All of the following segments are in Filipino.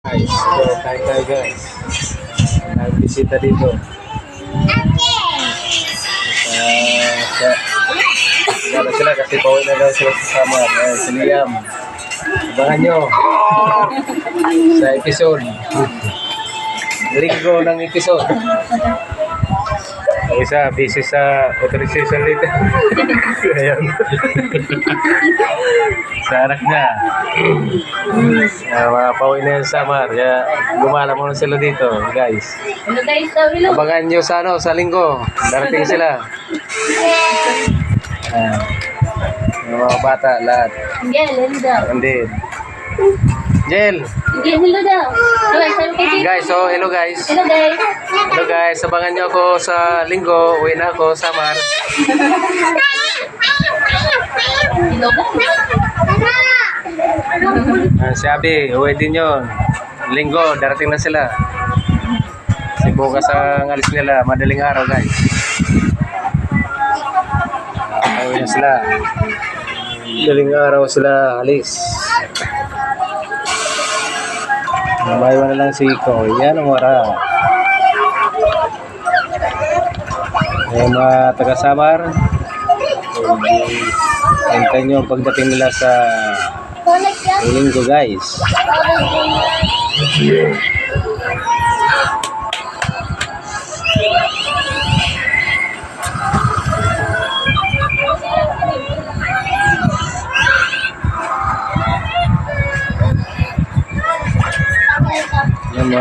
Guys, so kain tayo guys. May bisita dito. Uh, sa, Wala sila kasi pauwi na daw sila sa summer. Ayan, si Liam. Abangan nyo. sa episode. Linggo ng episode. Ang isa, busy sa authorization dito. Ayan. sa anak niya. Uh, mga pauwi na yung summer. Kaya gumala muna sila dito, guys. Ano guys, sabi lang. Abangan nyo sa ano, sa linggo. Darating sila. Ayan. Yung mga bata, lahat. Miguel, hello daw. Nandin. Jel! Hello daw. Guys, so hello guys. Hello guys. Hello guys, abangan nyo ako sa linggo. Uwi na ako. Hello guys. Uh, si Abi, uwi din yun. Linggo, darating na sila. Si bukas ang alis nila, madaling araw guys. Uwi na sila. Madaling araw sila alis. Maiwan na lang si Iko. Yan ang wara. Yung mga taga-samar, hintayin nyo pagdating nila sa linggo guys. Yan,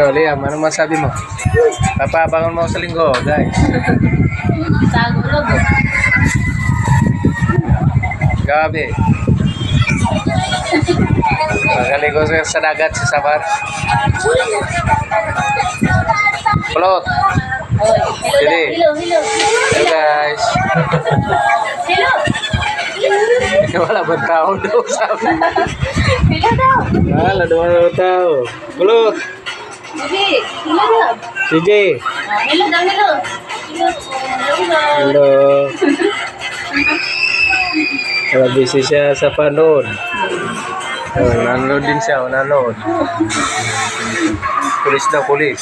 Ikaw, Liam, ano masabi mo? Papabangon mo sa linggo, guys. Tago. Gabi. Magaligo sa, sa dagat sa Samar. Plot. Oy, hello guys. Hello. Wala ba tao daw sabi? Daw. Wala daw tao. Plot. Daw. CJ. Ah, Hello daw, hello. Hello. Hello. Busy siya sa panood. Oh, nanonood din siya, oh, nanonood. Pulis na pulis.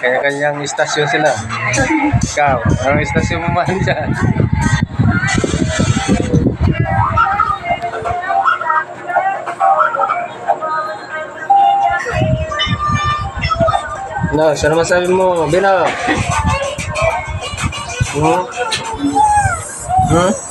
Kanya-kanyang istasyon sila. Ikaw, anong istasyon mo man dyan? No, ano masabi mo? Bina. Hmm? Hmm?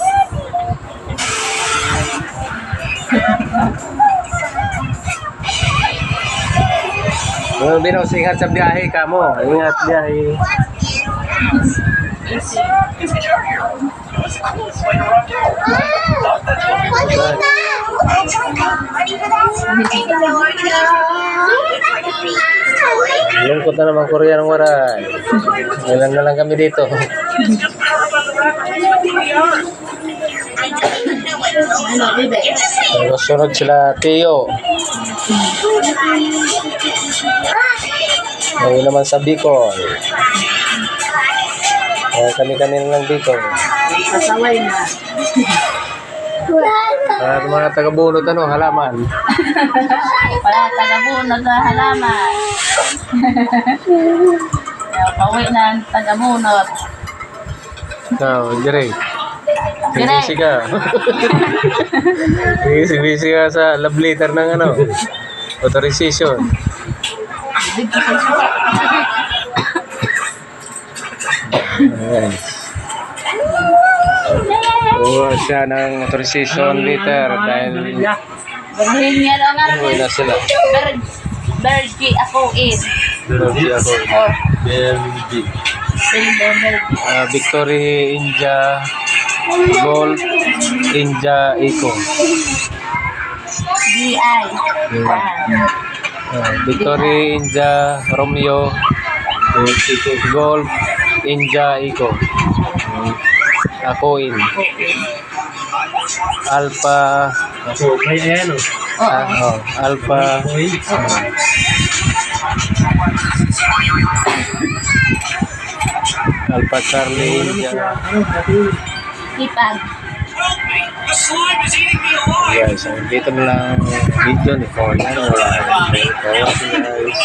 Oh, Bino, ingat sa biyahe ka mo. Ingat biyahe. Ilan ko na naman Korea ng waray. Ilan na lang kami dito. Ano? Tapos sunod sila Tio. Ngayon naman sa Bicol. Kaya kami-kami na lang Bicol. Pasaway na. At mga taga-bunot ano, halaman. Para taga-bunod na halaman. Kaya Pauwi na ang taga-bunod. Ikaw, Jere. Jere. Busy ka. busy, busy ka sa love letter ng ano, authorization. Sa. Ayan. Kuha siya ng authorization letter dahil niya daw nga uwi na sila. Bird, ako is. Grabe ako. Silver birdie. Ah, Victory India Gold India Eco. D.I. Uh, Victory India Romeo Golf India Eco. Ako in. Alpha Ako, may ayan oh. ah, oh, Alpha Boy. Alpha Charlie Ipag. Guys, so dito na lang ang video ni Conan. Wala na guys.